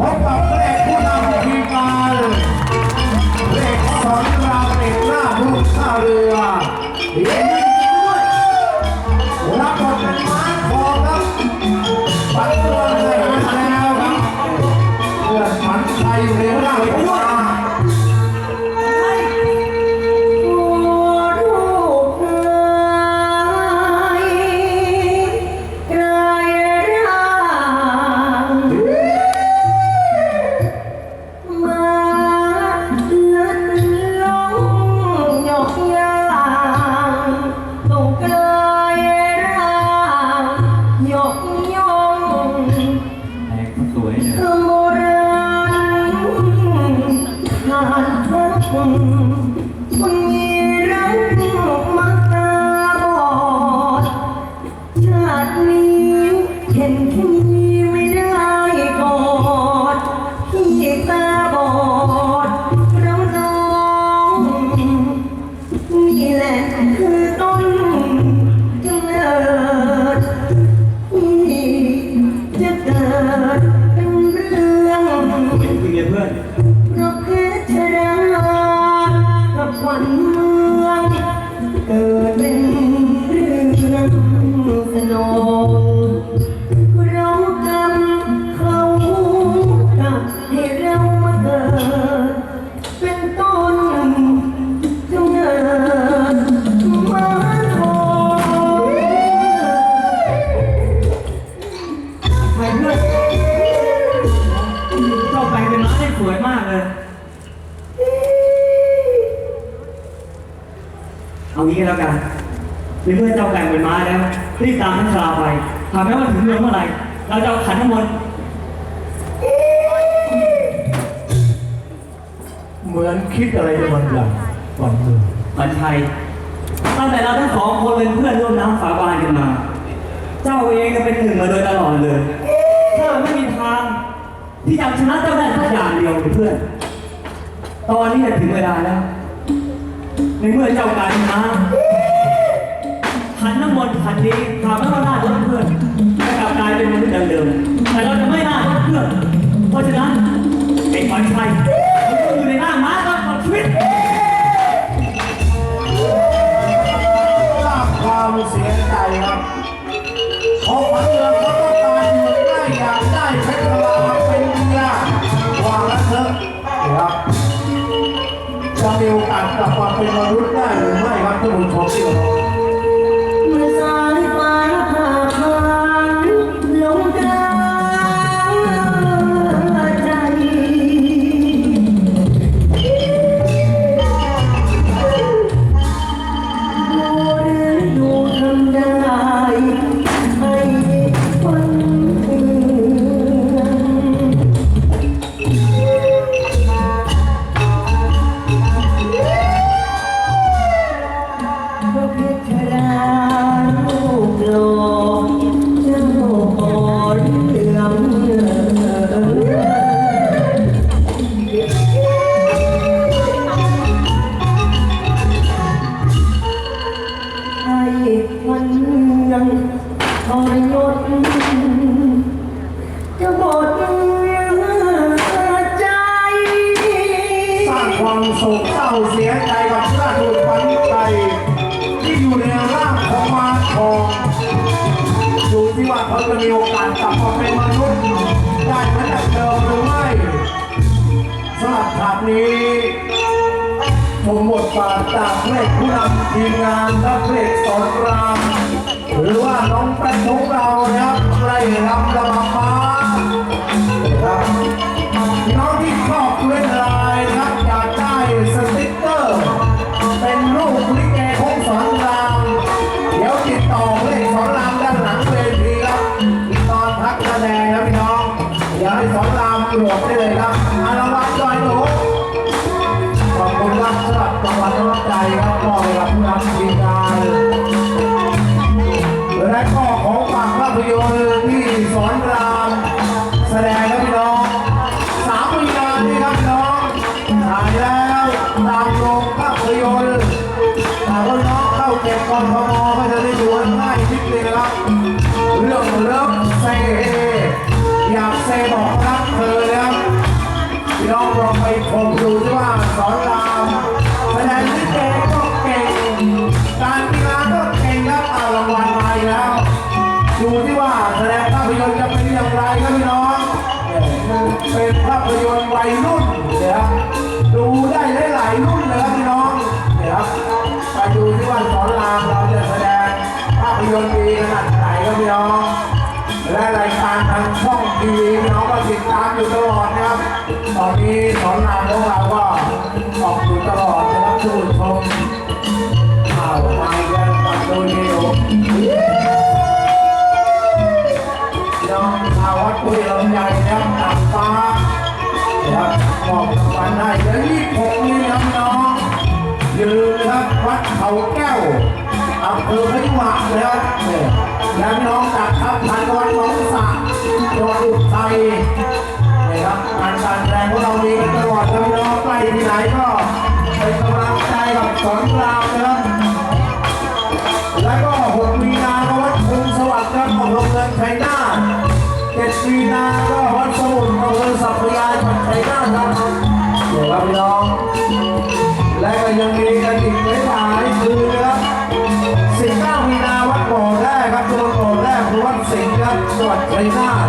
พ กั งี้ก็แล้วกันในเมื่อเจ้าแบ่งเป็นม้าแล้วรีบตามท่านชราไปถามแม้ว่าถึงเมืองเมื่อไหร่เราจะเอาขันน้ำมนต์เหมือนคิดอะไรบางอย่างก่อนมือบัญชัยตั้งแต่เราทั้งสองคนเป็นเพื่อนร่วมน้ำสาบานกันมา เจ้าเองก็เป็นหนึ่งมาโดยตลอดเลยถ้าไม่มีทางที่จะชนะเจ้าได้สักอย่างเดียวเลยเพื่อน ตอนนี้ถึงเวลาแล้ว ในเมื่อเจ้ากายเป็นมาขันน้ำมนต์ขันนี้ถามว่าน่าจะเพื่อนจะกลับกลายเป็นมนุษย์เดิม แต่เราจะไม่ล่าจะเพื่อนเพราะฉะนั้นไอ้ขวัญชัยมันต้องอยู่ในร่างม้าตลอดชีวิต มีโอกาสกลับมาเป็นมนุษย์ได้หรือไม่ครับท่านผู้ชมที่เคารพ ที่ว่าเขาจะมีโอกาสกลับมาเป็นมนุษย์ได้เหมือนเดิมหรือไม่สำหรับฉากนี้ผมหมดบาทจากเพลงผู้นำทีมงานและเพลงสอนราม หรือว่าน้องแป้นของเรานะครับไล่รำระบาค จากวัดร้ำใจครับมอบให้กับผู้นำทีมงานและก็ของฝากภาพยนตร์ที่สอนรามแสดงครับพี่น้องสามผลงานนี่ครับพี่น้องถ่ายแล้วตามโรงภาพยนตร์ถามวน้องเข้าเก็บกรทมก็จะได้ดูง่ายนิดนึงครับเรื่องเลิฟเซอยากเซบอกรักเธอแล้วพี่น้องลองไปชมดูที่ว่าสอนราม มอบรางวัลให้เดือนที่หกนี้ผมมีน้องอย่าลืมนะครับวัดเขาแก้วอำเภอพยุหะนะครับเนี่ยและน้องจากทัพพันวัดหนองสระจังหวัดอุทัยนะครับการการแสดงของเรามีกันตลอดครับน้องใกล้ที่ไหนก็เป็นกำลังใจกับสอนรามนะครับแล้วก็6มีนาวัดคงสวัสดิ์ครับของโรงเรียนชัยนาท7มีนา เดี๋ยวครับพี่น้อง และก็ยังมีกันอีกหลายๆคืนนะครับ19มีนาวัดบ่อแรกครับจัวัดบ่อแรกคือวัดสิงห์ครับจังหวัดชัยนาท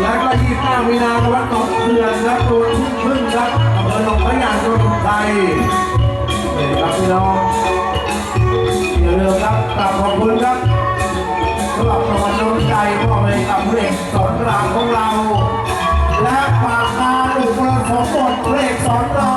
แล้วก็25มีนาวัดหนองเขื่อนครับตัวที่พึ่งครับอำเภอหนองพระยาจังหวัดไทยนี่ครับพี่น้องอย่าลืมครับกราบขอบคุณครับสำหรับรางวัล น้ำใจมอบให้กับเพลงสอนรามของเรา และปากงานอุปสมบทเพลงสอนราม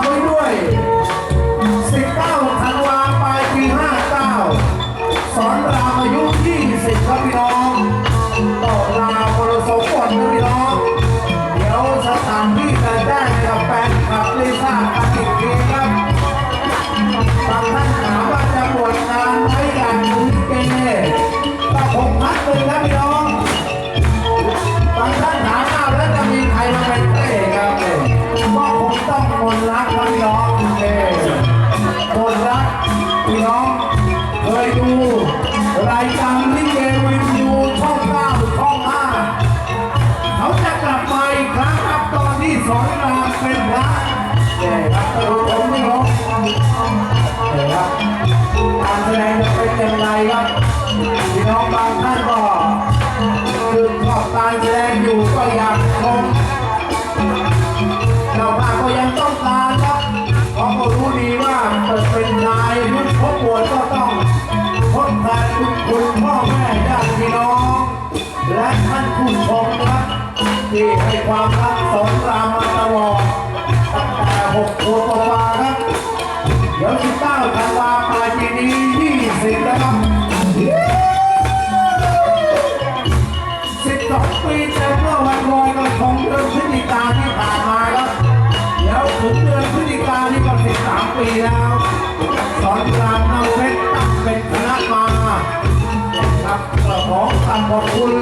เนี่รับท่านผู้ชมพี่น้องเนี่ยครับการแสดงจะเป็นอย่างไรครับ 19ธันวาปลายปีนี้20แล้วครับ12ปีเต็มเมื่อวันลอยกระทงเดือนพฤศจิกาที่ผ่านมาครับเดี๋ยวถึงเดือนพฤศจิกานี่ก็13ปีแล้วสอนรามนำเพชรตั้งเป็นคณะมาครับขอขอบคุณ